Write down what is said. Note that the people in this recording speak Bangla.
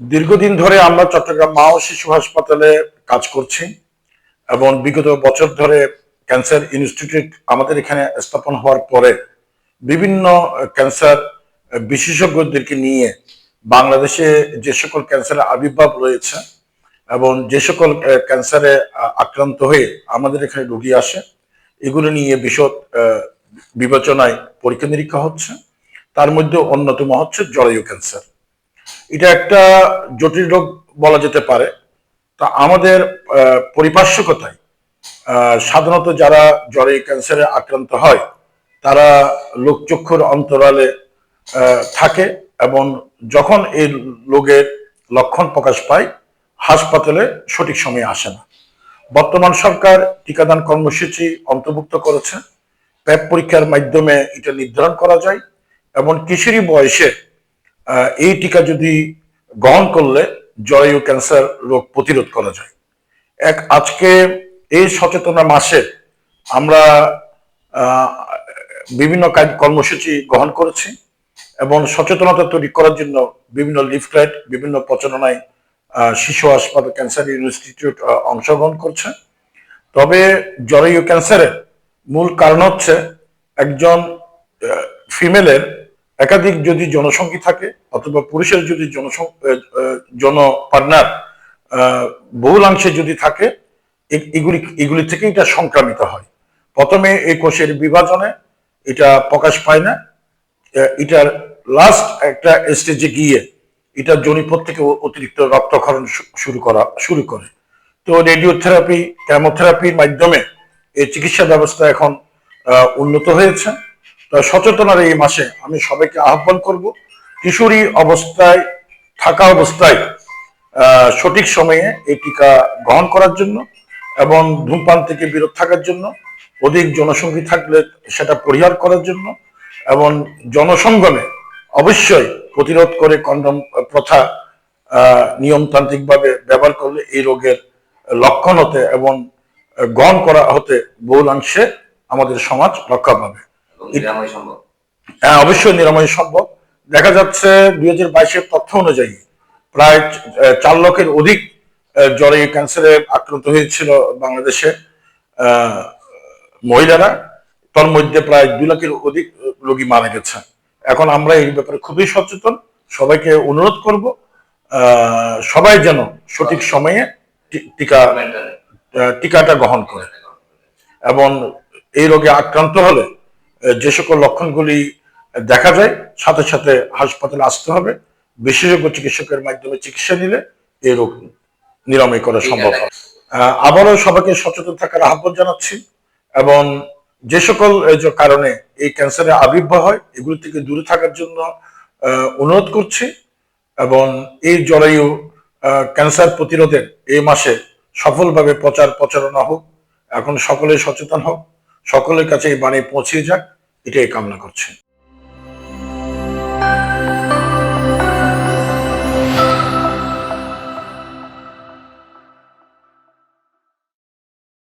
দীর্ঘদিন ধরে আমরা চট্টগ্রাম মা ও শিশু হাসপাতালে কাজ করছি এবং বিগত বছর ধরে ক্যান্সার ইনস্টিটিউট আমাদের এখানে স্থাপন হওয়ার পরে বিভিন্ন ক্যান্সার বিশেষজ্ঞদেরকে নিয়ে বাংলাদেশে যে সকল ক্যান্সারের আবির্ভাব রয়েছে এবং যে সকল ক্যান্সারে আক্রান্ত হয়ে আমাদের এখানে রুগী আসে, এগুলো নিয়ে বিশদ বিবেচনায় পরীক্ষা নিরীক্ষা হচ্ছে। তার মধ্যে অন্যতম হচ্ছে জরায়ু ক্যান্সার। এটা একটা জটিল রোগ বলা যেতে পারে। তা আমাদের পরিপার্শ্বকতায় সাধারণত যারা জ্বরে, ক্যান্সারে আক্রান্ত হয়, তারা লোকচক্ষুর অন্তরালে থাকে এবং যখন এই রোগের লক্ষণ প্রকাশ পায়, হাসপাতালে সঠিক সময়ে আসে না। বর্তমান সরকার টিকাদান কর্মসূচি অন্তর্ভুক্ত করেছে। প্যাপ পরীক্ষার মাধ্যমে এটা নির্ধারণ করা যায় এবং কিশোরী বয়সে এই টিকা যদি গ্রহণ করলে জরায়ু ক্যান্সার রোগ প্রতিরোধ করা যায়। এক, আজকে এই সচেতনা মাসে আমরা বিভিন্ন কর্মসূচি গ্রহণ করেছি এবং সচেতনতা তৈরি করার জন্য বিভিন্ন লিফলেট, বিভিন্ন প্রচারণায় শিশু হাসপাতাল ক্যান্সার ইনস্টিটিউট অংশগ্রহণ করছে। তবে জরায়ু ক্যান্সারের মূল কারণ হচ্ছে একজন ফিমেলের একাধিক যদি জনসংখ্যা থাকে অথবা পুরুষের যদি জন পার্টনার বহুলাংশে যদি থাকে এগুলি এগুলি থেকে এটা সংক্রামিত হয়। প্রথমে এই কোষের বিভাজনে এটা প্রকাশ পায় না। এটার লাস্ট একটা স্টেজে গিয়ে এটা জনিপথ থেকে অতিরিক্ত রক্তক্ষরণ শুরু করা, শুরু করে। তো রেডিওথেরাপি কেমোথেরাপির মাধ্যমে এই চিকিৎসা ব্যবস্থা এখন উন্নত হয়েছে। সচেতনার এই মাসে আমি সবাইকে আহ্বান করব, কিশোরী অবস্থায়, থাকা অবস্থায় সঠিক সময়ে এই টিকা গ্রহণ করার জন্য এবং ধূমপান থেকে বিরত থাকার জন্য, অধিক জনসংখ্যা থাকলে সেটা পরিহার করার জন্য এবং জনসংগমে অবশ্যই প্রতিরোধ করে কন্ডম প্রথা নিয়মতান্ত্রিকভাবে ব্যবহার করলে এই রোগের লক্ষণ হতে এবং গ্রহণ করা হতে বহুলাংশে আমাদের সমাজ রক্ষা পাবে। নিরাময় সম্ভব। হ্যাঁ অবশ্যই নিরাময় সম্ভব। দেখা যাচ্ছে দুই হাজার বাইশের তথ্য অনুযায়ী প্রায় চার লক্ষের অধিক জ্বরে ক্যান্সারে আক্রান্ত হয়েছিল বাংলাদেশে মহিলারা। তার মধ্যে প্রায় দুই লাখের অধিক রোগী মারা গেছে। এখন আমরা এই ব্যাপারে খুবই সচেতন। সবাইকে অনুরোধ করব আহ, সবাই যেন সঠিক সময়ে টিকা টিকাটা গ্রহণ করে। এবং এই রোগে আক্রান্ত হলে যে সকল লক্ষণগুলি দেখা যায়, সাথে সাথে হাসপাতালে আসতে হবে। বিশেষজ্ঞ চিকিৎসকের মাধ্যমে চিকিৎসা নিলে এই রোগ নিরাময় করা সম্ভব হয়। আবারও সবাইকে সচেতন থাকার আহ্বান জানাচ্ছি এবং যে সকল যে কারণে এই ক্যান্সারের আবির্ভাব হয়, এগুলি থেকে দূরে থাকার জন্য অনুরোধ করছি এবং এই জরায়ু ক্যান্সার প্রতিরোধের এই মাসে সফলভাবে প্রচার প্রচারণা হোক। এখন সকলে সচেতন হোক। সকলের কাছে এই বাণী পৌঁছে যাক এটাই কামনা করছি।